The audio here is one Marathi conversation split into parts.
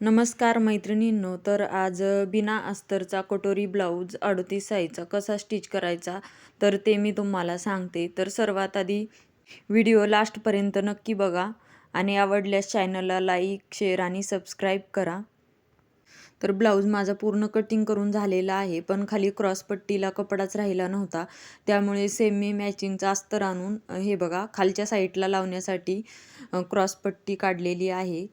नमस्कार मैत्रिणींनो तर आज बिना अस्तरचा कटोरी ब्लाऊज अडतीस साईजचा कसा स्टिच करायचा तर ते मी तुम्हाला सांगते. तर सर्वात आधी व्हिडिओ लास्टपर्यंत नक्की बघा आणि आवडल्यास चॅनलला लाईक शेअर आणि सबस्क्राईब करा. तर ब्लाऊज माझा पूर्ण कटिंग करून झालेला आहे पण खाली क्रॉसपट्टीला कपडाच राहिला नव्हता. त्यामुळे सेमी मॅचिंगचा अस्तर आणून हे बघा खालच्या साईडला लावण्यासाठी क्रॉसपट्टी काढलेली आहे.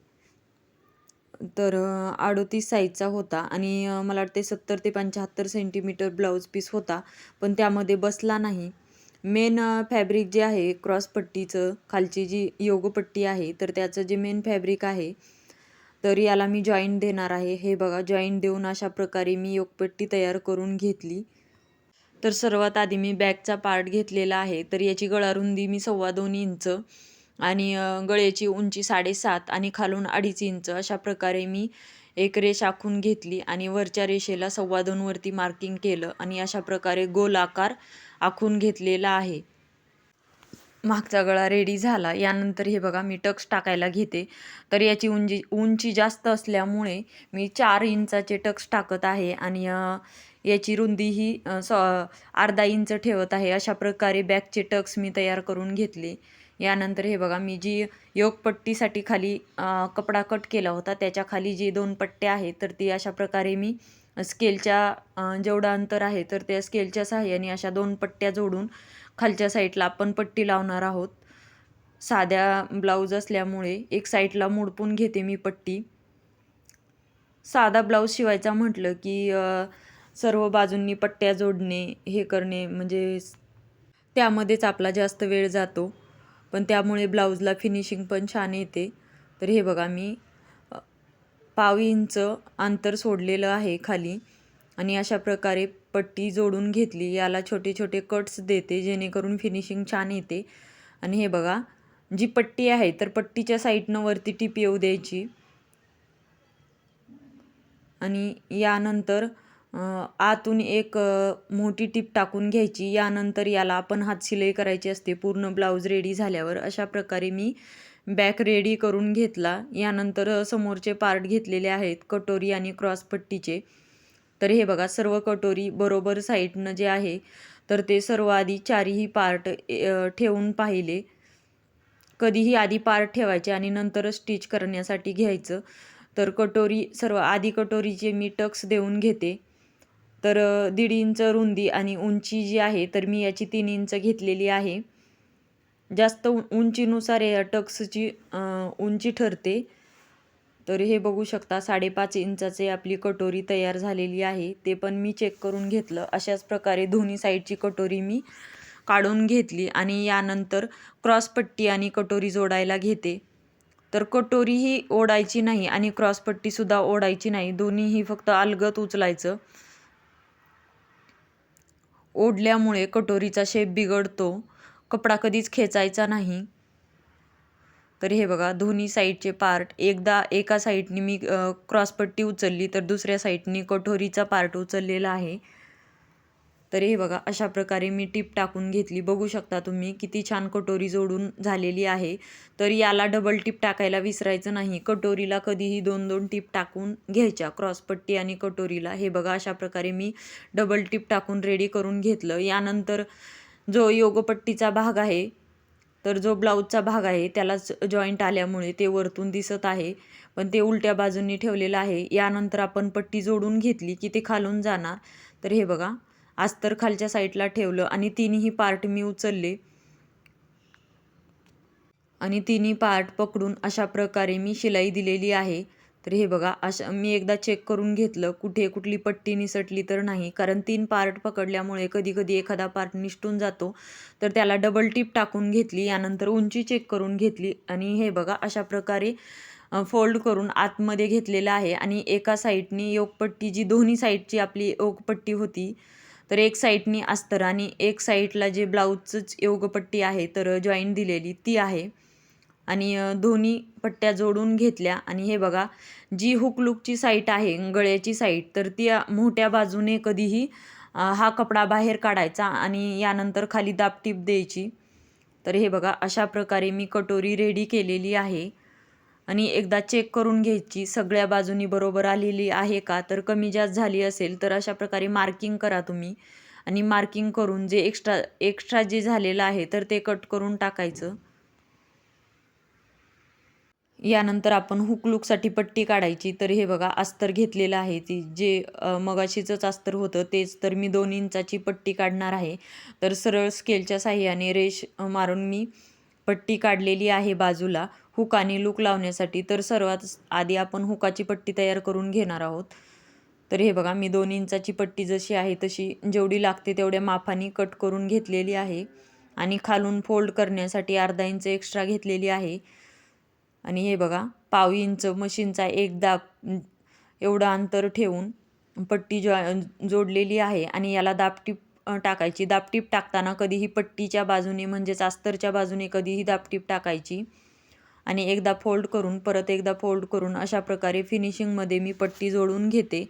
तर अडोतीस साईजचा होता आणि मला वाटते सत्तर ते पंच्याहत्तर सेंटीमीटर ब्लाऊज पीस होता पण त्यामध्ये बसला नाही. मेन फॅब्रिक जे आहे क्रॉस पट्टीचं खालची जी योगपट्टी आहे तर त्याचं जे मेन फॅब्रिक आहे तर याला मी जॉईंट देणार आहे. हे बघा जॉईंट देऊन अशा प्रकारे मी योगपट्टी तयार करून घेतली. तर सर्वात आधी मी बॅकचा पार्ट घेतलेला आहे तर याची गळारुंदी मी सव्वा दोन इंच आणि गळ्याची उंची साडेसात आणि खालून अडीच इंच अशा प्रकारे मी एक रेष आखून घेतली आणि वरच्या रेषेला सव्वा दोनवरती मार्किंग केलं आणि अशा प्रकारे गोल आकार आखून घेतलेला आहे. मागचा गळा रेडी झाला. यानंतर हे बघा मी टक्स टाकायला घेते. तर याची उंची उंची जास्त असल्यामुळे मी चार इंचाचे टक्स टाकत आहे आणि याची रुंदी ही स अर्धा इंच ठेवत आहे. अशा प्रकारे बॅकचे टक्स मी तयार करून घेतले. यानंतर हे बघा मी जी योगपट्टीसाठी खाली कपडा कट केला होता त्याच्याखाली जे दोन पट्ट्या आहेत तर ती अशा प्रकारे मी स्केलच्या जेवढं अंतर आहे तर त्या स्केलच्या सहाय्याने अशा दोन पट्ट्या जोडून खालच्या साईडला आपण पट्टी लावणार आहोत. साध्या ब्लाऊज असल्यामुळे एक साईडला मोडपून घेते मी पट्टी. साधा ब्लाऊज शिवायचा म्हटलं की सर्व बाजूंनी पट्ट्या जोडणे हे करणे म्हणजे त्यामध्येच आपला जास्त वेळ जातो. पण त्यामुळे ब्लाऊजला फिनिशिंग पण छान येते. तर हे बघा मी पाव इंच अंतर सोडलेलं आहे खाली आणि अशा प्रकारे पट्टी जोडून घेतली. याला छोटे छोटे कट्स देते जेणेकरून फिनिशिंग छान येते. आणि हे बघा जी पट्टी आहे तर पट्टीच्या साईडनं वरती टीप येऊ द्यायची. आणि यानंतर आतून एक मोठी टीप टाकून घ्यायची. यानंतर याला आपण हात शिलाई करायची असते. पूर्ण ब्लाऊज रेडी झाल्यावर अशा प्रकारे मी बॅक रेडी करून घेतला. यानंतर समोरचे पार्ट घेतलेले आहेत कटोरी आणि क्रॉसपट्टीचे तर हे बघा सर्व कटोरी बरोबर साईडनं जे आहे तर ते सर्व आधी चारही पार्ट ठेवून पाहिले. कधीही आधी पार्ट ठेवायचे आणि नंतर स्टिच करण्यासाठी घ्यायचं. तर कटोरी सर्व आधी कटोरीचे मी टक्स देऊन घेते. तर दीड इंच रुंदी आणि उंची जी आहे तर मी याची तीन इंच घेतलेली आहे. जास्त उंचीनुसार या टक्सची उंची ठरते. तर हे बघू शकता साडेपाच इंचाचे आपली कटोरी तयार झालेली आहे. ते पण मी चेक करून घेतलं. अशाच प्रकारे दोन्ही साईडची कटोरी मी काढून घेतली आणि यानंतर क्रॉस पट्टी आणि कटोरी जोडायला घेते. तर कटोरी ही ओढायची नाही आणि क्रॉस पट्टीसुद्धा ओढायची नाही. दोन्हीही फक्त अलगत उचलायचं. ओढल्यामुळे कटोरीचा शेप बिघडतो. कपडा कधीच खेचायचा नाही. तर हे बघा दोन्ही साईडचे पार्ट एकदा एका साईडनी मी क्रॉसपट्टी उचलली तर दुसऱ्या साईडनी कटोरीचा पार्ट उचललेला आहे. तर हे बघा अशा प्रकारे मी टीप टाकून घेतली. बघू शकता तुम्ही किती छान कटोरी जोडून झालेली आहे. तर याला डबल टीप टाकायला विसरायचं नाही. कटोरीला कधीही दोन दोन टीप टाकून घ्यायच्या. क्रॉसपट्टी आणि कटोरीला. हे बघा अशा प्रकारे मी डबल टीप टाकून रेडी करून घेतलं. यानंतर जो योगपट्टीचा भाग आहे तर जो ब्लाऊजचा भाग आहे त्यालाच जॉईंट आल्यामुळे ते वरतून दिसत आहे. पण ते उलट्या बाजूंनी ठेवलेलं आहे. यानंतर आपण पट्टी जोडून घेतली की ते खालून जाणार. तर हे बघा अस्तर खालच्या साईडला ठेवलं आणि तिन्ही पार्ट मी उचलले. आणि तिन्ही पार्ट पकडून अशा प्रकारे मी शिलाई दिलेली आहे. तर हे बघा अशा मी एकदा चेक करून घेतलं. कुठे कुठली पट्टी निसटली तर नाही. कारण तीन पार्ट पकडल्यामुळे कधी कधी एखादा पार्ट निसटून जातो. तर त्याला डबल टीप टाकून घेतली. यानंतर उंची चेक करून घेतली. आणि हे बघा अशा प्रकारे फोल्ड करून आतमध्ये घेतलेलं आहे. आणि एका साईडनी योगपट्टी जी दोन्ही साईडची आपली योगपट्टी होती तर एक साईडनी अस्तर आणि एक साईडला जे ब्लाऊजचंच योगपट्टी आहे तर जॉईंट दिलेली ती आहे. आणि दोन्ही पट्ट्या जोडून घेतल्या. आणि हे बघा जी हुक लुकची साईट आहे गळ्याची साईट तर ती मोठ्या बाजूने कधीही हा कपडा बाहेर काढायचा आणि यानंतर खाली दाबटीप द्यायची. तर हे बघा अशा प्रकारे मी कटोरी रेडी केलेली आहे. आणि एकदा चेक करून घ्यायची सगळ्या बाजूनी बरोबर आलेली आहे का? तर कमी जास्त झाली असेल तर अशा प्रकारे मार्किंग करा तुम्ही. आणि मार्किंग करून जे एक्स्ट्रा एक्स्ट्रा जे झालेलं आहे तर ते कट करून टाकायचं. यानंतर आपण हुक लुकसाठी पट्टी काढायची. तर हे बघा अस्तर घेतलेलं आहे. ती जे मगाशीचंच अस्तर होतं तेच तर मी दोन इंचाची पट्टी काढणार आहे. तर सरळ स्केलच्या साह्याने रेष मारून मी पट्टी काढलेली आहे बाजूला. हुक आणि लूक लावण्यासाठी तर सर्वात आधी आपण हुकाची पट्टी तयार करून घेणार आहोत. तर हे बघा मी दोन इंचाची पट्टी जशी आहे तशी जेवढी लागते तेवढ्या माफानी कट करून घेतलेली आहे. आणि खालून फोल्ड करण्यासाठी अर्धा इंच एक्स्ट्रा घेतलेली आहे. आणि हे बघा पाव इंच मशीनचा एक दाब एवढं अंतर ठेवून पट्टी जो जोडलेली आहे आणि याला दाबटीप टाकायची. दाबटीप टाकताना कधीही पट्टीच्या बाजूने म्हणजेच अस्तरच्या बाजूने कधीही दाबटीप टाकायची. आणि एकदा फोल्ड करून परत एकदा फोल्ड करून अशा प्रकारे फिनिशिंगमध्ये मी पट्टी जोडून घेते.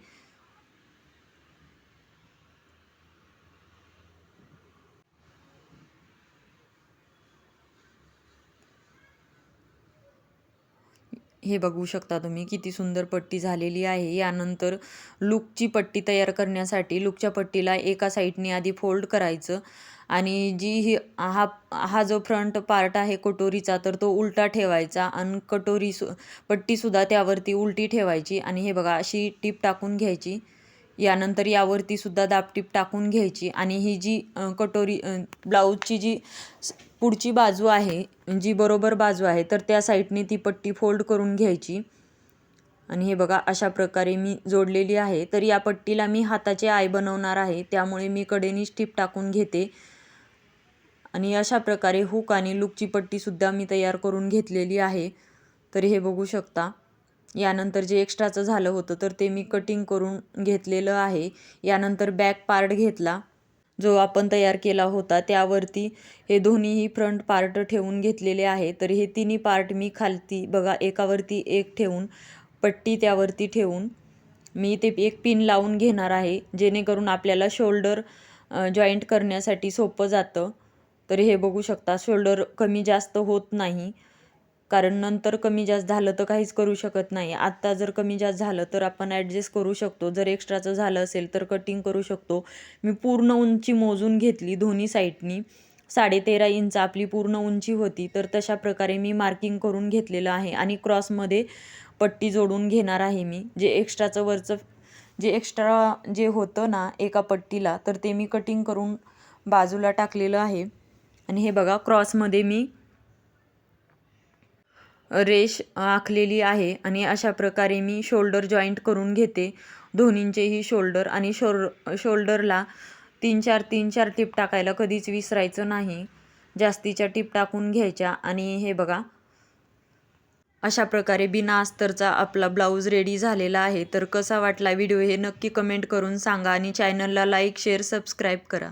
हे बघू शकता तुम्ही किती सुंदर पट्टी झालेली आहे. यानंतर लूकची पट्टी तयार करण्यासाठी लूकच्या पट्टीला एका साईडने आधी फोल्ड करायचं. आणि जी ही हा हा जो फ्रंट पार्ट आहे कटोरीचा तर तो उलटा ठेवायचा आणि कटोरी सु पट्टीसुद्धा त्यावरती उलटी ठेवायची आणि हे बघा अशी टीप टाकून घ्यायची. यानंतर यावरती सुद्धा दाबटीप टाकून घ्यायची आणि ही जी कटोरी ब्लाऊजची जी पुढची बाजू आहे जी बरोबर बाजू आहे तर त्या साईडने ती पट्टी फोल्ड करून घ्यायची. आणि हे बघा अशा प्रकारे मी जोडलेली आहे. तर या पट्टीला मी हाताचे आय बनवणार आहे त्यामुळे मी कडेनी स्टीप टाकून घेते. आणि अशा प्रकारे हुक आणि लूकची पट्टीसुद्धा मी तयार करून घेतलेली आहे. तर हे बघू शकता. यानंतर जे एक्स्ट्राचं झालं होतं तर ते मी कटिंग करून घेतलेलं आहे. यानंतर बॅक पार्ट घेतला जो आपण तयार केला होता. त्यावरती हे दोन्हीही फ्रंट पार्ट ठेवून घेतलेले आहे. तर हे तिन्ही पार्ट मी खालती बघा एकावरती एक ठेवून पट्टी त्यावरती ठेवून मी ते एक पिन लावून घेणार आहे जेणेकरून आपल्याला शोल्डर जॉईंट करण्यासाठी सोपं जातं. तर हे बघू शकता शोल्डर कमी जास्त होत नाही. कारण नंतर कमी जास्त झालं तर काहीच करू शकत नाही. आत्ता जर कमी जास्त झालं तर आपण ॲडजस्ट करू शकतो. जर एक्स्ट्राचं झालं असेल तर कटिंग करू शकतो. मी पूर्ण उंची मोजून घेतली दोन्ही साईडनी साडेतेरा इंच आपली पूर्ण उंची होती. तर तशा प्रकारे मी मार्किंग करून घेतलेलं आहे आणि क्रॉसमध्ये पट्टी जोडून घेणार आहे मी. जे एक्स्ट्राचं वरचं जे एक्स्ट्रा जे होतं ना एका पट्टीला तर ते मी कटिंग करून बाजूला टाकलेलं आहे. आणि हे बघा क्रॉसमध्ये मी रेश आखलेली आहे आणि अशा प्रकारे मी शोल्डर जॉईंट करून घेते. दोन्हींचेही शोल्डर आणि शोर शोल्डरला तीन चार तीन चार टिप टाकायला कधीच विसरायचं नाही. जास्तीच्या टिप टाकून घ्यायच्या आणि हे बघा. अशा प्रकारे बिना अस्तरचा आपला ब्लाऊज रेडी झालेला आहे. तर कसा वाटला व्हिडिओ हे नक्की कमेंट करून सांगा आणि चॅनलला लाईक शेअर सबस्क्राईब करा.